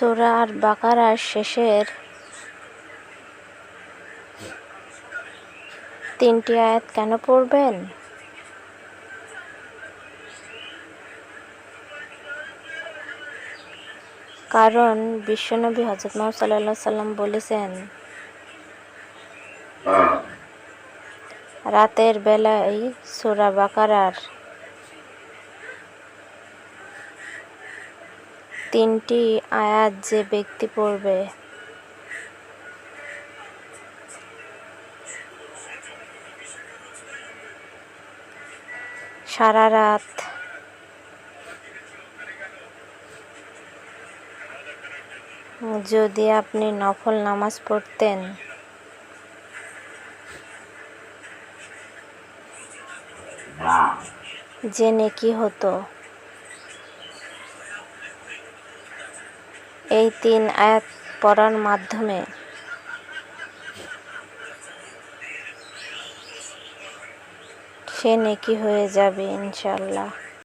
সূরা আর বাকারার শেষের তিনটি আয়াত কেন পড়বেন? কারণ বিশ্বনবী হজরত মোহাম্মদ সাল্লাহ সাল্লাম বলেছেন রাতের বেলায় সূরা বাকারার তিনটি আয়াত যে ব্যক্তি পড়বে। সারা রাত। যদি আপনি নফল নামাজ পড়তেন। যে নেকি হতো। এই তিন আয়াত পড়ার মাধ্যমে। সে নেকি হয়ে যাবে ইনশাল্লাহ